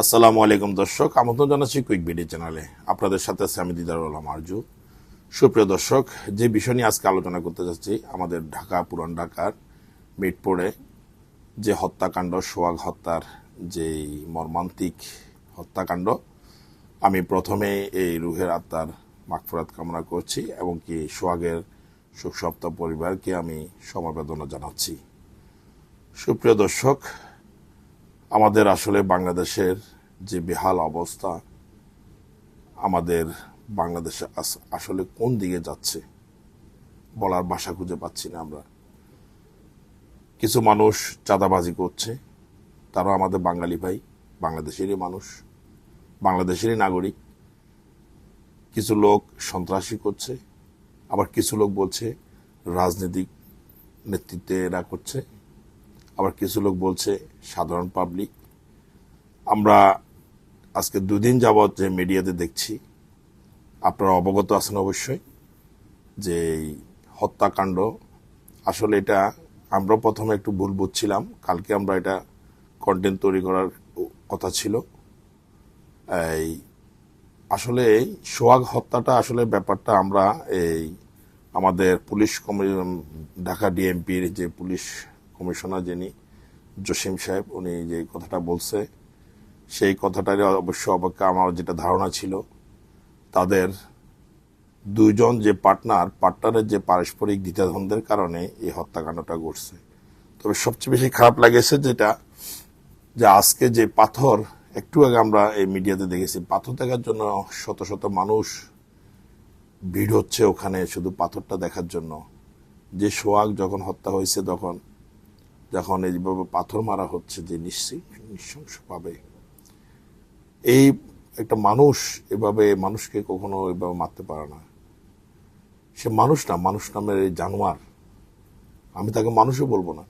আসসালামু আলাইকুম দর্শক, আমন্ত্রণ জানাচ্ছি কুইক ভিডিও চ্যানেলে আপনাদের সাথে আছে আমি দিদারুল আলম আরজু। সুপ্রিয় দর্শক, যে বিষয় নিয়ে আজকে আলোচনা করতে যাচ্ছি, আমাদের ঢাকা, পুরান ঢাকার মিটপোড়ে যে হত্যাকাণ্ড সোয়াগ হত্যার যে মর্মান্তিক হত্যাকাণ্ড, আমি প্রথমে এই রুহের আত্মার মাগফরাত কামনা করছি এবং কি সোহাগের শোকসপ্ত পরিবারকে আমি সমবেদনা জানাচ্ছি। সুপ্রিয় দর্শক আমাদের আসলে বাংলাদেশের যে বেহাল অবস্থা, আমাদের বাংলাদেশে আস- আসলে কোন দিকে যাচ্ছে বলার ভাষা খুঁজে পাচ্ছি না আমরা। কিছু মানুষ চাঁদাবাজি করছে তারা আমাদের বাঙালি ভাই, বাংলাদেশেরই মানুষ, বাংলাদেশেরই নাগরিক। কিছু লোক সন্ত্রাসী করছে, আবার কিছু লোক বলছে রাজনৈতিক নেতৃত্বে এরা করছে। আবার কিছু লোক বলছে, সাধারণ পাবলিক আমরা আজকে দুদিন যাবৎ যে মিডিয়াতে দেখছি, আপনারা অবগত আছেন অবশ্যই, যে এই হত্যাকাণ্ড, আসলে এটা আমরা প্রথমে একটু ভুল বুঝছিলাম, কালকে আমরা এটা কন্টেন্ট তৈরি করার কথা ছিল। এই, আসলে সোহাগ হত্যাটা আসলে ব্যাপারটা আমরা এই আমাদের পুলিশ কমি ঢাকা ডিএমপির যে পুলিশ কমিশনার যিনি জসিম সাহেব, উনি যে কথাটা বলছে, সেই কথাটারই অবশ্য অপেক্ষা আমার যেটা ধারণা ছিল, তাদের দুইজন যে পার্টনার, পার্টনারের যে পারস্পরিক দ্বিধাদ্বন্দ্বের কারণে এই হত্যাকাণ্ডটা ঘটছে। তবে সবচেয়ে বেশি খারাপ লাগেছে যেটা, যে আজকে যে পাথর, একটু আগে আমরা এই মিডিয়াতে দেখেছি, পাথর দেখার জন্য শত শত মানুষ ভিড় হচ্ছে ওখানে শুধু পাথরটা দেখার জন্য। যে সোয়াগ যখন হত্যা হয়েছে তখন যখন এইভাবে পাথর মারা হচ্ছে যে নিশ্চিত নৃশংসভাবে এই একটা মানুষ এভাবে মানুষকে কখনো এভাবে মারতে পারে না। সে মানুষ না, মানুষ নামের এই জানোয়ার। আমি তাকে মানুষও বলব না।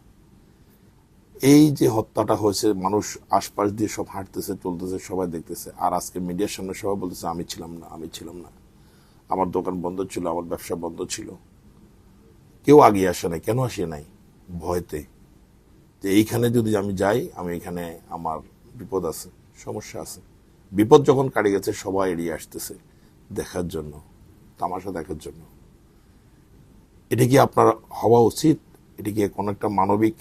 এই যে হত্যাটা হয়েছে, মানুষ আশপাশ দিয়ে সব হাঁটতেছে, চলতেছে, সবাই দেখতেছে। আর আজকে মিডিয়ার সামনে সবাই বলতেছে, আমি ছিলাম না, আমি ছিলাম না। আমার দোকান বন্ধ ছিল, আমার ব্যবসা বন্ধ ছিল। কেউ আগিয়ে আসে নাই, কেন আসে নাই ভয়তে? যে এইখানে যদি আমি যাই, আমি এখানে আমার বিপদ আছে, সমস্যা আছে। বিপদ যখন কাটে গেছে, সবাই এড়িয়ে আসতেছে দেখার জন্য, তামাশা দেখার জন্য। এটা কি আপনার হওয়া উচিত? এটা কি কোনো একটা মানবিক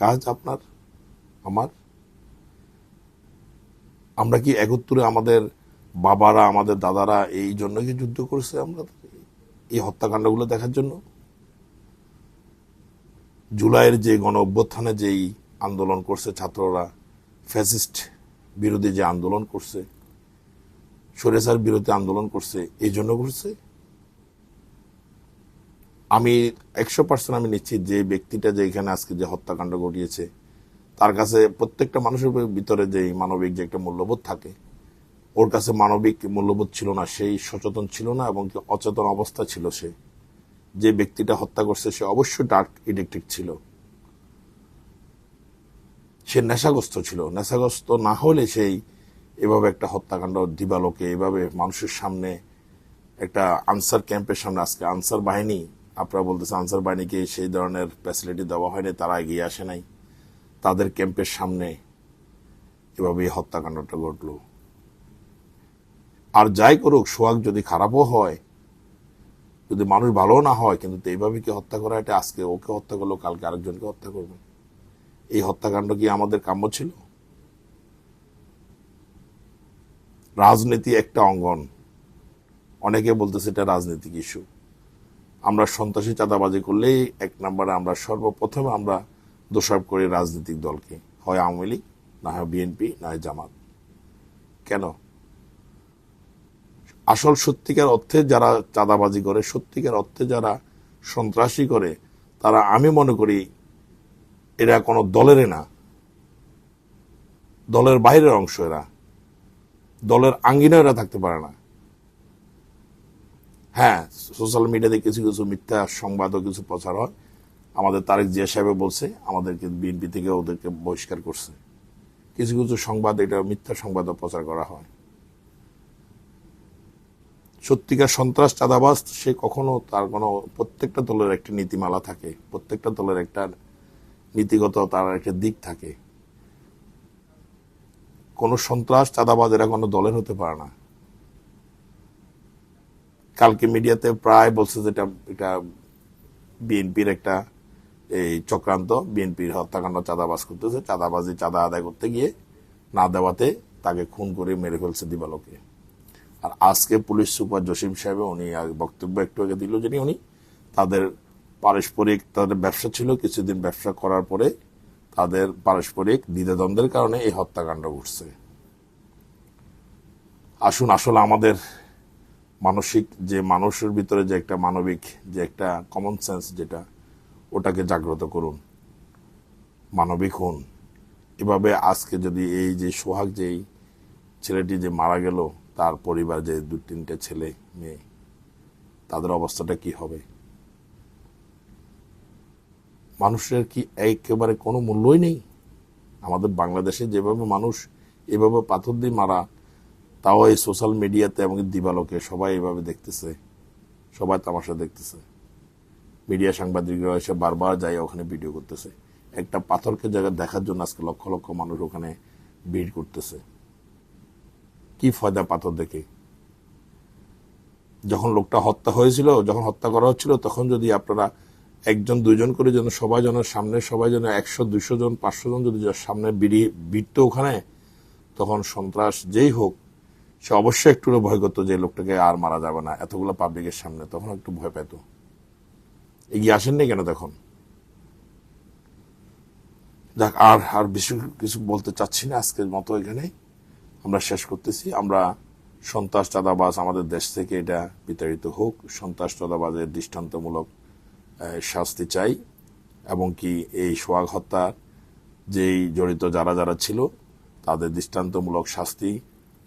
কাজ আপনার, আমার? আমরা কি একত্রে আমাদের বাবারা, আমাদের দাদারা এই জন্য কি যুদ্ধ করেছে আমরা এই হত্যাকাণ্ডগুলো দেখার জন্য? জুলাইয়ের যে গণ অভ্যুত্থানে যেই আন্দোলন করছে ছাত্ররা, ফ্যাসিস্ট বিরোধী যে আন্দোলন করছে, সরেসার বিরোধী আন্দোলন করছে, এই জন্য করছে? আমি একশো পার্সেন্ট আমি নিশ্চিত যে ব্যক্তিটা যে এখানে আজকে যে হত্যাকাণ্ড ঘটিয়েছে, তার কাছে প্রত্যেকটা মানুষের ভিতরে যে মানবিক যে একটা মূল্যবোধ থাকে, ওর কাছে মানবিক মূল্যবোধ ছিল না, সেই সচেতন ছিল না এবং অচেতন অবস্থা ছিল সে। যে ব্যক্তিটা হত্যা করছে, সে অবশ্যই ডার্ক ইডেকটিক ছিল। সে নেশাগ্রস্ত ছিল। নেশাগ্রস্ত না হলে সেই এভাবে একটা হত্যাকাণ্ড, দিবালোকে এভাবে মানুষের সামনে একটা আনসার ক্যাম্পের সামনে, আজকে আনসার বাহিনী, আপনারা বলতেছে আনসার বাহিনীকে সেই ধরনের ফ্যাসিলিটি দেওয়া হয়নি, তারা এগিয়ে আসে নাই। তাদের ক্যাম্পের সামনে এভাবে হত্যাকাণ্ডটা ঘটল। আর যাই করুক, সোহাগ যদি খারাপও হয় যদি মানুষ ভালো না হয়, কিন্তু এইভাবে কি হত্যা করা এটা আজকে ওকে হত্যা করল, কালকে আরেকজনকে হত্যা করবে? এই হত্যাকাণ্ড কি আমাদের কাম্য ছিল? রাজনীতি একটা অঙ্গন। অনেকে বলতেছে এটা রাজনৈতিক ইস্যু আমরা সন্ত্রাসী চাঁদাবাজি করলেই এক নম্বরে আমরা সর্বপ্রথমে আমরা দোষারোপ করি রাজনৈতিক দলকে, হয় আওয়ামী লীগ, না হয় বিএনপি, না হয় জামাত। কেন? আসল সত্যিকার অর্থে যারা চাঁদাবাজি করে, সত্যিকার অর্থে যারা সন্ত্রাসী করে, তারা আমি মনে করি এরা কোনো দলেরই না। দলের বাইরের অংশ এরা। দলের আঙ্গিনা এরা থাকতে পারে না। হ্যাঁ সোশ্যাল মিডিয়াতে কিছু কিছু মিথ্যা সংবাদও কিছু প্রচার হয়। আমাদের তারেক জিয়া সাহেব বলছে, আমাদেরকে বিএনপি থেকে ওদেরকে বহিষ্কার করছে। কিছু কিছু সংবাদ, এটা মিথ্যা সংবাদও প্রচার করা হয়। সত্যিকার সন্ত্রাস, চাঁদাবাজ, সে কখনো তার কোনো প্রত্যেকটা দলের একটা নীতিমালা থাকে। প্রত্যেকটা দলের একটা নীতিগত তার একটা দিক থাকে। কোনো সন্ত্রাস, চাঁদাবাজ এরা কোনো দলের হতে পারে না। কালকে মিডিয়াতে প্রায় বলছে যে এটা এটা বিএনপির একটা এই চক্রান্ত। বিএনপির হত্যাকাণ্ড চাঁদাবাজ করতেছে। চাঁদাবাজি, চাঁদা আদায় করতে গিয়ে না দেওয়াতে তাকে খুন করে মেরে ফেলছে দিবালোকে। আর আজকে পুলিশ সুপার জসিম সাহেব উনি বক্তব্য একটু আগে দিল যিনি উনি তাদের পারস্পরিক, তাদের ব্যবসা ছিল, কিছুদিন ব্যবসা করার পরে তাদের পারস্পরিক দ্বিধাদ্বন্দ্বের কারণে এই হত্যাকাণ্ড ঘটছে। আসুন, আসলে আমাদের মানসিক যে মানুষের ভিতরে যে একটা মানবিক, যে একটা কমন সেন্স যেটা, ওটাকে জাগ্রত করুন, মানবিক হন। এভাবে আজকে যদি এই যে সোহাগ যেই ছেলেটি যে মারা গেল তার পরিবার যে দু তিনটে ছেলে, মেয়ে, তাদের অবস্থাটা কি হবে? মানুষের কি একেবারে কোনো মূল্যই নেই? আমাদের বাংলাদেশে যেভাবে মানুষ এভাবে পাথর দিয়ে মারা, তাও এই সোশ্যাল মিডিয়াতে এবং দিবালোকে সবাই এভাবে দেখতেছে, সবাই তামাশা দেখতেছে। মিডিয়া সাংবাদিকরা এসে বারবার যায় ওখানে ভিডিও করতেছে। একটা পাথরকে জায়গা দেখার জন্য আজকে লক্ষ লক্ষ মানুষ ওখানে ভিড় করতেছে। কি ফয়দা পাথর দেখে? যখন লোকটা হত্যা হয়েছিল, যখন হত্যা করা হচ্ছিল, তখন যদি আপনারা একজন দুজন করে যেন সবাই যেন সামনে, সবাই যেন একশো, দুইশো জন, পাঁচশো জন যদি সামনে বিড়ি বিড়তো ওখানে, তখন সন্ত্রাস যেই হোক, সে অবশ্যই একটু ভয় করতো যে লোকটাকে আর মারা যাবে না, এতগুলো পাবলিকের সামনে, তখন একটু ভয় পেত। এগিয়ে আসেননি কেন তখন? যাক, আর আর বেশি কিছু বলতে চাচ্ছি না আজকের মতো এখানে। আমরা শেষ করতেছি। আমরা সন্ত্রাস, চাঁদাবাজ আমাদের দেশ থেকে এটা বিতাড়িত হোক। সন্ত্রাস, চাঁদাবাজের দৃষ্টান্তমূলক শাস্তি চাই এবং কি এই সোয়াগ হত্যা যেই জড়িত যারা যারা ছিল, তাদের দৃষ্টান্তমূলক শাস্তি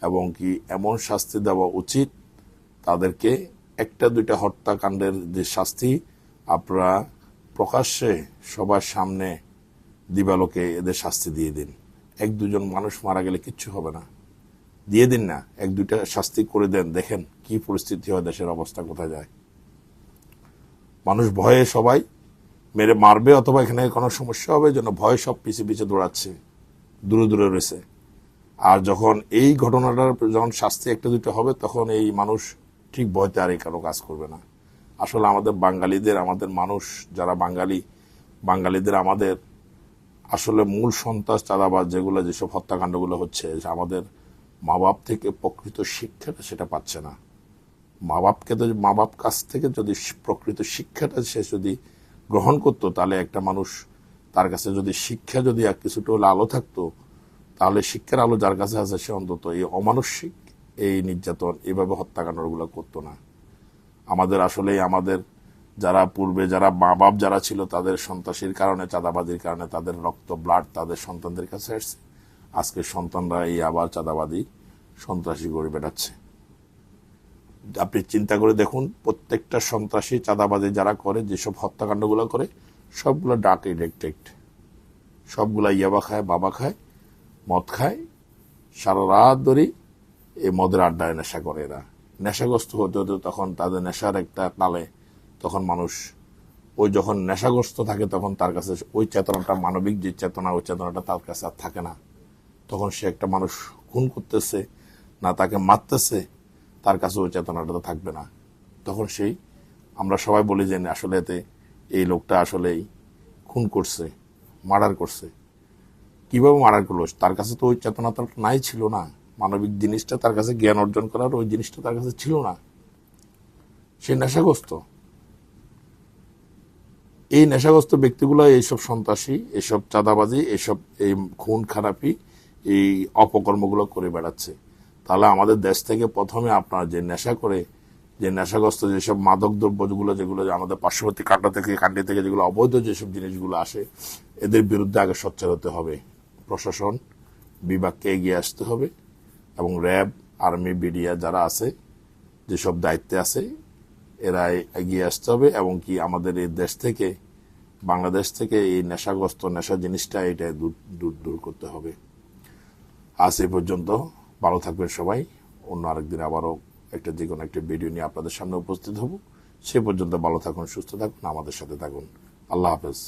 এবং কি এমন শাস্তি দেওয়া উচিত, তাদেরকে একটা দুইটা হত্যাকাণ্ডের যে শাস্তি আপনারা প্রকাশ্যে সবার সামনে দিবালোকে এদের শাস্তি দিয়ে দিন। এক দুজন মানুষ মারা গেলে কিচ্ছু হবে না। দিয়ে দিন না। এক, দুইটা শাস্তি করে দেন। দেখেন কি পরিস্থিতি হয়, দেশের অবস্থা কোথায় যায়। মানুষ ভয়ে সবাই মেরে মারবে অথবা এখানে কোনো সমস্যা হবে, যেন ভয় সব পিছিয়ে পিছিয়ে দৌড়াচ্ছে, দূরে দূরে রয়েছে। আর যখন এই ঘটনাটার যখন শাস্তি একটা দুটো হবে, তখন এই মানুষ ঠিক ভয়তে আর এই কারও কাজ করবে না। আসলে আমাদের বাঙালিদের, আমাদের মানুষ যারা বাঙালি, বাঙালিদের আমাদের আসলে মূল সন্ত্রাস, চাঁদাবাজ যেগুলো, যেসব হত্যাকাণ্ডগুলো হচ্ছে, আমাদের মা বাপ থেকে প্রকৃত শিক্ষাটা সেটা পাচ্ছে না। মা বাপকে তো মা বাপ কাছ থেকে যদি প্রকৃত শিক্ষাটা সে যদি গ্রহণ করতো, তাহলে একটা মানুষ তার কাছে যদি শিক্ষা যদি আর কিছুটা হলে আলো থাকতো, তাহলে শিক্ষার আলো যার কাছে আছে সে অন্তত এই অমানসিক, এই নির্যাতন এইভাবে হত্যাকাণ্ডগুলো করতো না। আমাদের আসলে আমাদের যারা পূর্বে যারা মা বাপ যারা ছিল, তাদের সন্ত্রাসীর কারণে, চাঁদাবাজির কারণে, তাদের রক্ত ব্লাড তাদের সন্তানদের কাছে আসছে। আজকে সন্তানরা এই আবার চাঁদাবাদি, সন্ত্রাসী গড়ে বেড়াচ্ছে। আপনি চিন্তা করে দেখুন, প্রত্যেকটা সন্ত্রাসী চাঁদাবাজি যারা করে, যেসব হত্যাকাণ্ডগুলো করে, সবগুলো ডাক ইলেকট্রিক সবগুলা ইয়াবা খায়, বাবা খায়, মদ খায়। সারা রাত ধরে এই মদের আড্ডায় নেশা করে এরা। নেশাগ্রস্ত হতে হতে তখন তাদের নেশার একটা তালে তখন মানুষ ওই যখন নেশাগ্রস্ত থাকে তখন তার কাছে ওই চেতনাটা, মানবিক যে চেতনা, ওই চেতনাটা তার কাছে আর থাকে না। তখন সে একটা মানুষ খুন করতেছে, না তাকে মারতেছে, তার কাছে ওই চেতনাটা তো থাকবে না। তখন সেই, আমরা সবাই বলি যে আসলে এতে এই লোকটা আসলেই খুন করছে, মার্ডার করছে। কীভাবে মার্ডার করল? তার কাছে তো ওই চেতনাটা নাই ছিল না। মানবিক জিনিসটা তার কাছে, জ্ঞান অর্জন করার ওই জিনিসটা তার কাছে ছিল না। সে নেশাগ্রস্ত। এই নেশাগ্রস্ত ব্যক্তিগুলো, এইসব সন্ত্রাসী, এইসব চাঁদাবাজি, এইসব এই খুন খারাপি এই অপকর্মগুলো করে বেড়াচ্ছে। তাহলে আমাদের দেশ থেকে প্রথমে আপনার যে নেশা করে, যে নেশাগ্রস্ত যেসব মাদক দ্রব্যগুলো যেগুলো আমাদের পার্শ্ববর্তী কাটা থেকে কান্ডি থেকে যেগুলো অবৈধ যেসব জিনিসগুলো আসে, এদের বিরুদ্ধে আগে সোচ্চার হতে হবে। প্রশাসন বিভাগকে এগিয়ে আসতে হবে এবং র্যাব, আর্মি বিডিয়া যারা আছে, যেসব দায়িত্বে আছে, এরা এগিয়ে আসতে হবে এবং কি আমাদের এই দেশ থেকে, বাংলাদেশ থেকে এই নেশাগ্রস্ত নেশা জিনিসটা এটা দূর দূর করতে হবে। আজ এই পর্যন্ত। ভালো থাকবেন সবাই। অন্য আরেকদিন আবারও একটা যে কোনো একটা ভিডিও নিয়ে আপনাদের সামনে উপস্থিত হব। সে পর্যন্ত ভালো থাকুন, সুস্থ থাকুন, আমাদের সাথে থাকুন। আল্লাহ হাফেজ।